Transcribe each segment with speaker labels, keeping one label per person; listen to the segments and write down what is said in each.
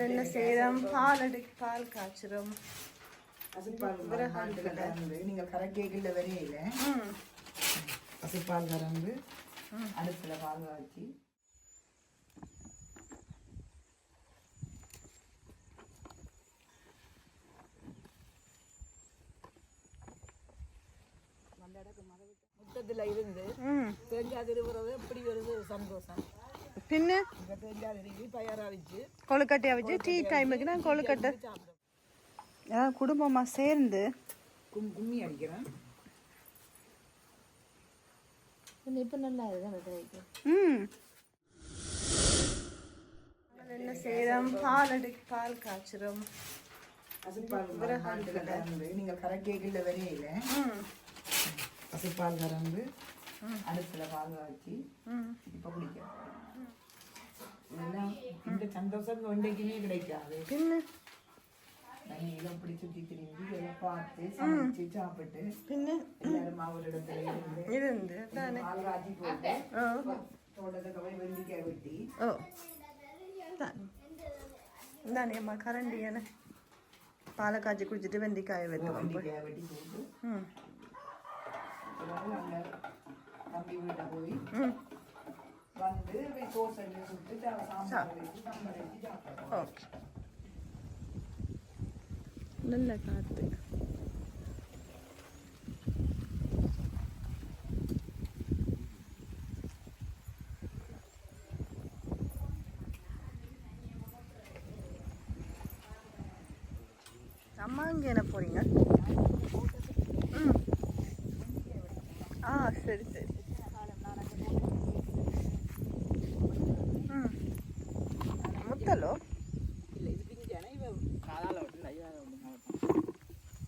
Speaker 1: நாங்கள் என்ன செய்யறோம் பால் எடு பால் காய்ச்சுறோம்
Speaker 2: பசுப்பால் மாட்டுல கறந்து நீங்க கரக்கேக்கில் வரையில பசுப்பால் கறந்து அடுப்புல பால் காய்ச்சி. முத்தத்தில் இருந்து திருவுறது எப்படி வருது சந்தோஷம்.
Speaker 1: பின்ன
Speaker 2: இந்த தேங்காய் திருவி தயாரா வச்சு
Speaker 1: கொழுக்கட்டையை வச்சு டீ டைமுக்கு நான் கொழுக்கட்டை அதாவது குடும்பமாக சேர்ந்து
Speaker 2: கும் கும்மி அடிக்கிறேன்
Speaker 3: இப்போ நல்லா
Speaker 1: ம் நாங்கள் என்ன செய்யறோம் பால் எடு பால் காய்ச்சுறோம்
Speaker 2: பசுப்பால் மாட்டுல கறந்து நீங்க கரக்கேக்கில் வரையில
Speaker 1: ம்
Speaker 2: பசுப்பால் கறந்து அடுப்புல பால் காய்ச்சி
Speaker 1: ம்
Speaker 2: இப்ப குடிக்கிறேன் இதெல்லாம் இந்த சந்தோஷம் ஒன்றைக்குமே கிடைக்காது
Speaker 1: பின்ன
Speaker 2: தண்ணியில இப்படி சுத்தி திரும்பி இதை பார்த்து சமைச்சு சாப்பிட்டு
Speaker 1: பின்ன
Speaker 2: எல்லாரும் ஒரு இடத்துல இருந்து
Speaker 1: இருந்து தானே
Speaker 2: பால் காய்ச்சி போட்டு
Speaker 1: ஓ
Speaker 2: தோட்டத்துக்கு போய் வெள்ளிக்காய் வெட்டி
Speaker 1: ஓ தான் தானே அம்மா கரண்டி என்ன பாலை காய்ச்சி குடிச்சிட்டு வெண்டிக்காயை வெட்டுவோம்
Speaker 2: வெள்ளிக்காய் வெட்டி தம்பி வீட்டை போய் வந்து தோசை சுட்டு சாம்பார் வச்சு சாம்பார் வச்சு சாப்பிடுறோம்
Speaker 1: ஓகே. நல்ல காற்று அம்மா இங்கே என்ன போறீங்க? ம். ஆ சரி சரி ம் முத்தலோ
Speaker 2: இல்லை இது பிஞ்சானே இவ காலால விட்டு ஐயா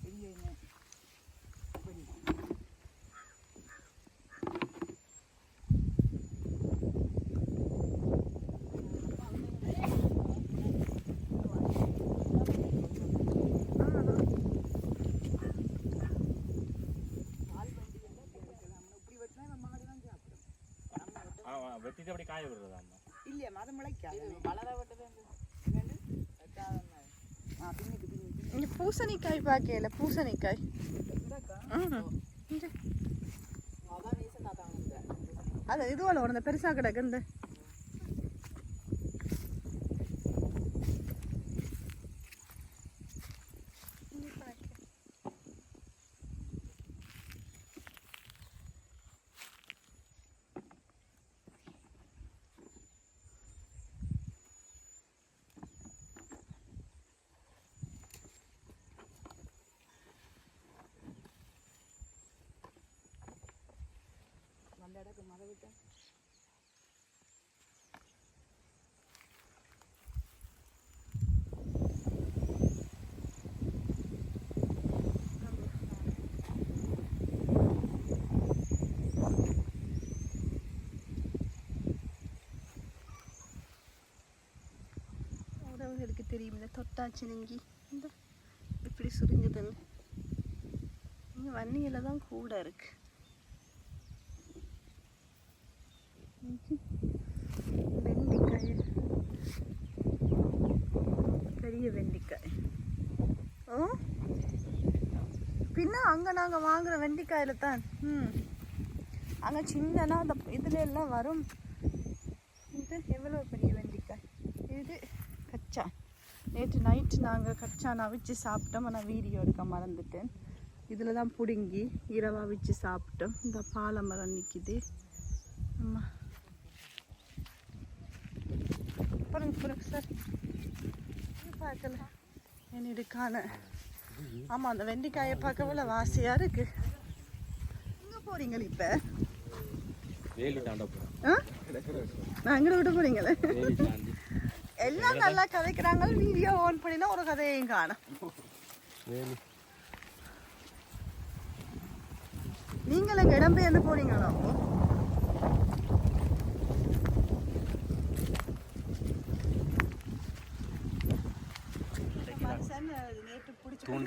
Speaker 2: பிஞ்சு
Speaker 4: வெட்டிட்டு அப்படி காய விடுறதா அம்மா
Speaker 2: இல்லையா மதம் முளைக்காது. வளர
Speaker 1: இங்க பூசணிக்காய் பார்க்கல பூசணிக்காய்.
Speaker 2: அதான் ரீசன் அதான் வந்து
Speaker 1: அது இதுவಲ್ಲ ஒரு பெருசா கிடக்கு இந்த.
Speaker 2: வந்த இடக்கு மத விட்டு
Speaker 1: உறவுகளுக்கு தெரியும் இந்த தொட்டாச்சி நெங்கி இந்த இப்படி சுருங்குதுன்னு இங்க வன்னியில தான் கூட இருக்கு வெண்டிக்காய். பெரிய வெண்டிக்காய். ஓ? பின்ன அங்கே நாங்கள் வாங்குகிற வெண்டிக்காயில தான். ம். அங்கே சின்னனா அந்த இதில் எல்லாம் வரும். இது எவ்வளோ பெரிய வெண்டிக்காய்? இது கச்சா. நேற்று நைட்டு நாங்கள் கச்சான் அவிச்சு சாப்பிட்டோம். ஆனால் வீடியோ எடுக்க மறந்துட்டேன். இதில் தான் பிடுங்கி இரவா அவிச்சு சாப்பிட்டோம். இந்த பாலை மரம் நிற்கிது ஆமாம் பாருங்க பாருங்க சார் பார்க்கல. என்னிடு காண ஆமாம் அந்த வெண்டிக்காயை பார்க்கவே வாசியாக இருக்கு. எங்கே போறீங்களே இப்போ? ஆ? நான் எங்கே விட்டு
Speaker 4: தாண்டி
Speaker 1: எல்லாம் நல்லா கதைக்கிறாங்க. வீடியோ ஆன் பண்ணினா ஒரு கதையையும் காணும். நீங்கள் எங்க இடம்பெயர்ந்து போறீங்களோ?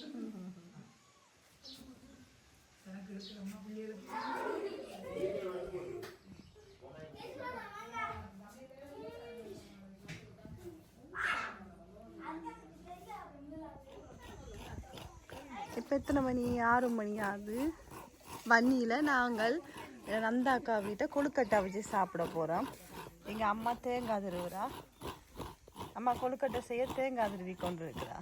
Speaker 2: இருக்கேன்
Speaker 1: இப்போ எத்தனை மணி? ஆறு மணி ஆகுது. வன்னியில் நாங்கள் நந்தாக்கா வீட்டை கொழுக்கட்டை வச்சு சாப்பிட போகிறோம் எங்கள் அம்மா தேங்காய் திருவுறா. அம்மா கொழுக்கட்டை செய்ய தேங்காய் திருவி கொண்டு இருக்கிறா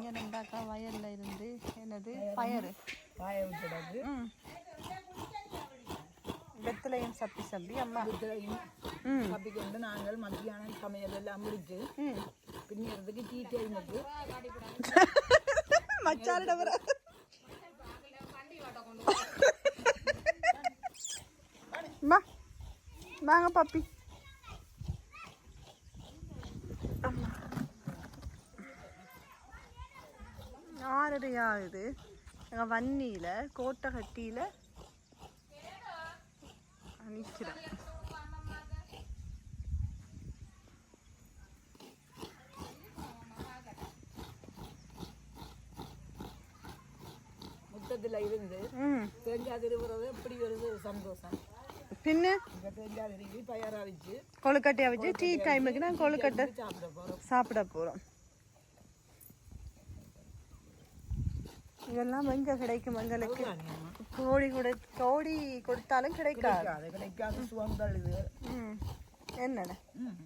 Speaker 1: இங்கே நந்தாக்கா வயலில் இருந்து என்னது? பயறு.
Speaker 2: பாய விட்டுடாது
Speaker 1: வெத்தலையும் சப்பி சப்பி அம்மா.
Speaker 2: இதுலையும்
Speaker 1: ம்.
Speaker 2: தப்பிக்கொண்டு நாங்கள் மத்தியானம் சமையல் எல்லாம் முடிச்சு பின்னிறதுக்கு டீ டைமுக்கு
Speaker 1: மச்சாரிட வர வாங்க பாப்பி அம்மா. ஆறரை ஆகுது எங்கள் வன்னியில் கோட்டகட்டியில். நிற்கிறேன்
Speaker 2: முத்தத்தில் இருந்து தேங்காய் திருவுறது எப்படி வருது? சந்தோஷம்.
Speaker 1: பின்ன?
Speaker 2: தேங்காய் திருவி பயிரா வச்சு
Speaker 1: கொழுக்கட்டையை வச்சு டீ டைமுக்கு நான் கொழுக்கட்டை
Speaker 2: சாப்பிட போறோம்.
Speaker 1: சாப்பிட போகிறோம் இதெல்லாம் எங்க கிடைக்கும் எங்களுக்கு கோழி கொடு கோழி கொடுத்தாலும் கிடைக்காது
Speaker 2: கிடைக்காது கிடைக்காத சுகங்கள் இது
Speaker 1: ம் என்னடா
Speaker 2: ம்.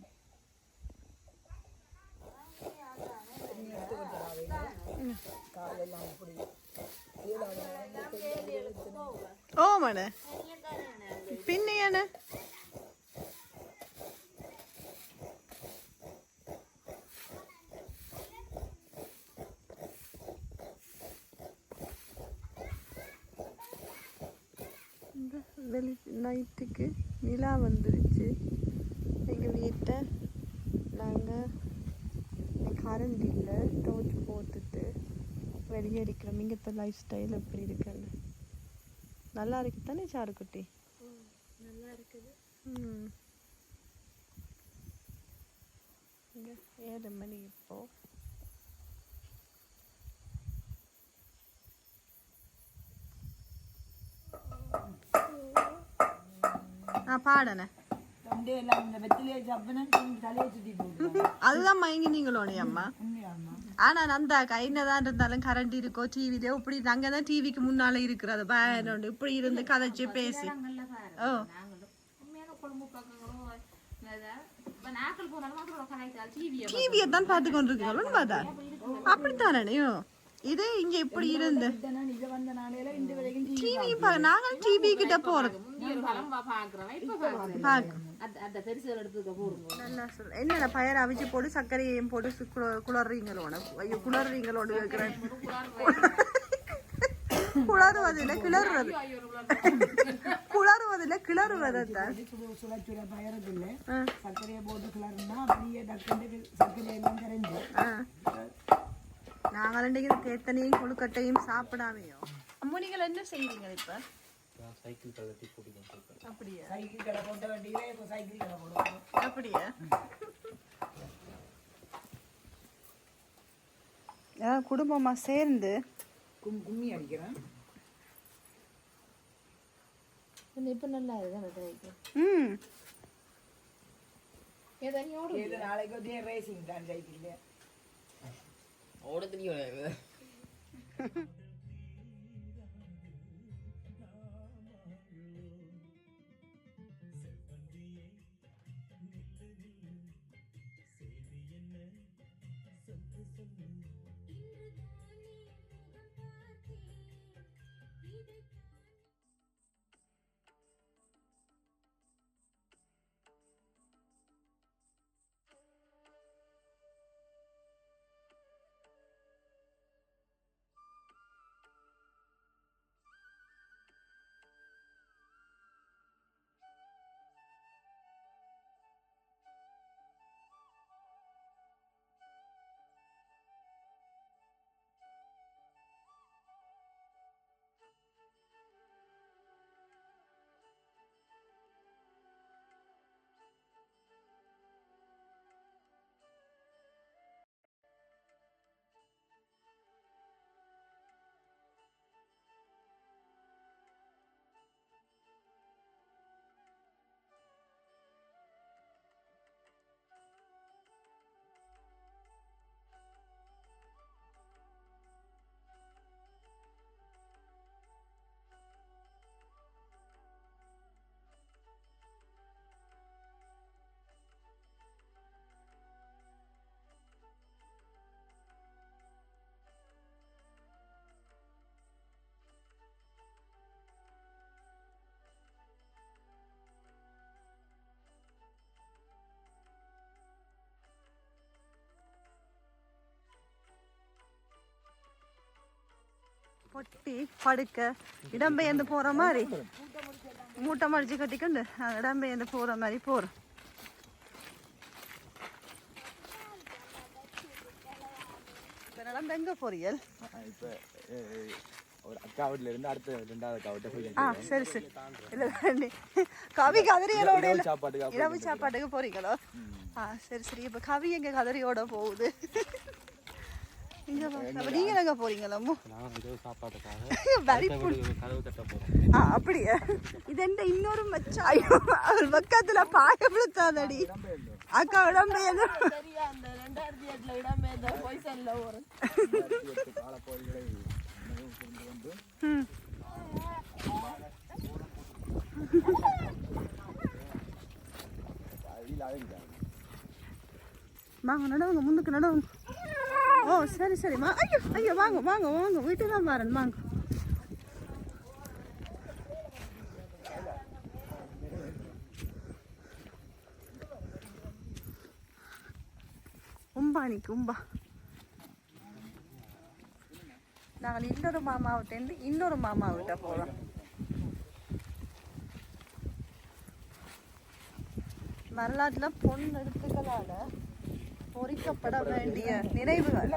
Speaker 2: தண்ணி
Speaker 1: வெளி நைட்டுக்கு நிலா வந்துருச்சு. எங்கள் வீட்டை நாங்கள் கரண்ட் இல்லை டோர்ச் போட்டுட்டு வெளியே இருக்கிறோம். இங்கே லைஃப் ஸ்டைல் எப்படி இருக்குன்னு. நல்லா இருக்கு தானே சாருக்குட்டி?
Speaker 3: நல்லா இருக்குது.
Speaker 1: ம். ஏழு மணி இப்போ ஆ பாடனே
Speaker 2: தொண்டை எல்லாம் இந்த வெத்திலையை சாப்பினா தலையை சுத்தி போட்டு
Speaker 1: அதுதான் மயங்கி நீங்களோனே அம்மா. ஆனா நந்தா என்னதான் இருந்தாலும் கரண்ட் இருக்கோ டிவிலயோ இப்படி நாங்க தான் டிவிக்கு முன்னால இருக்கிறது. பயனோண்டு இப்படி இருந்து கதைச்சு பேசி. ஓ.
Speaker 3: டிவியை
Speaker 1: தான் பார்த்து கொண்டிருக்கீங்களோ பார்த்தா. அப்படித்தானேயோ இது இங்க இப்படி இருந்து. டிவி நாங்கள் டிவி கிட்ட சொல். என்னடா பயிர் அவிச்சு போட்டு சர்க்கரையையும் போட்டு சு- குள- குளறுறீங்களோட ஐயோ குளறுறீங்களோட வைக்கிறேன் குளறுவதில்லை கிளறுறது குளறுவதில்லை கிளறுவது
Speaker 2: பயறதில்லை. சர்க்கரையை போட்டு கிளறுனா அப்படியே சர்க்கரை எல்லாம் கரைஞ்சு.
Speaker 1: நாங்கள் இன்றைக்கு தேத்தனையும் கொழுக்கட்டையும் சாப்பிடாமையோ? அம்மா நீங்கள் என்ன செய்றீங்க இப்ப?
Speaker 4: சைக்கிள் கலட்டி போட்டுக்கோங்க
Speaker 1: அப்படியா?
Speaker 2: சைக்கிள் கடை போட்ட வண்டியில இப்போ சைக்கிள் கடை போடுவோம்.
Speaker 1: அப்படியா? ஆ, குடும்பமா சேர்ந்து?
Speaker 2: கும் கும்மி அடிக்கிறேன்.
Speaker 3: இப்போ நல்லா இருக்கு
Speaker 1: ம்.
Speaker 3: ஏதோ நீ ஓடு
Speaker 2: இது நாளைக்கு வந்து ரேசிங் தான் சைக்கிள்
Speaker 5: ஓட தெரியும்
Speaker 1: பொட்டி படுக்க இடம்பெயர்ந்து போற மாதிரி. மூட்டை மடிச்சு கட்டிக்கொண்டு இடம்பெயர்ந்து போற மாதிரி போறோம். இப்ப எங்க போறீர்கள்
Speaker 2: இப்போ ஒரு அக்கா வீட்டில் இருந்து அடுத்த ரெண்டாவது அக்கா வீட்டை போய்
Speaker 1: ஆ சரி சரி. இல்ல கவி
Speaker 2: இரவு சாப்பாட்டுக்கு
Speaker 1: இரவு சாப்பாட்டுக்கு போறீங்களோ? ஆ சரி சரி. இப்ப கவி எங்க கதிரியோட போகுது? நீங்க போறீங்களா அப்படியா? இது என்ன இன்னொரு மச்சாயம் அவர் பக்கத்துல பாய விழுத்தாதடி. அக்கா
Speaker 2: அழகிட்டாங்க
Speaker 1: வாங்க நடவுங்க முன்னுக்கு நடவுங்க. ஓ சரி சரிம்மா ஐயோ ஐயோ வாங்க வாங்க வாங்க வீட்டு தான் மாறன் வாங்க உம்பாணி கும்பா நாங்கள் இன்னொரு மாமாவிட்டேருந்து இன்னொரு மாமாவிட்ட போகிறோம் வரலாற்றில் பொண்ணு எழுத்துக்களால் பொறிக்கப்பட வேண்டிய நினைவுகள்.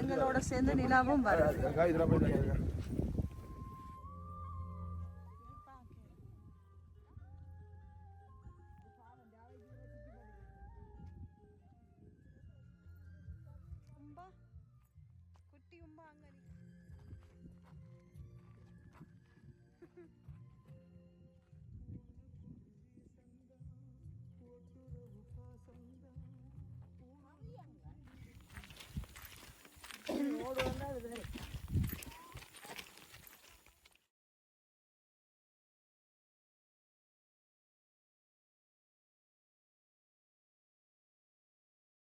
Speaker 1: எங்களோட சேர்ந்து நிலாவும் வராது.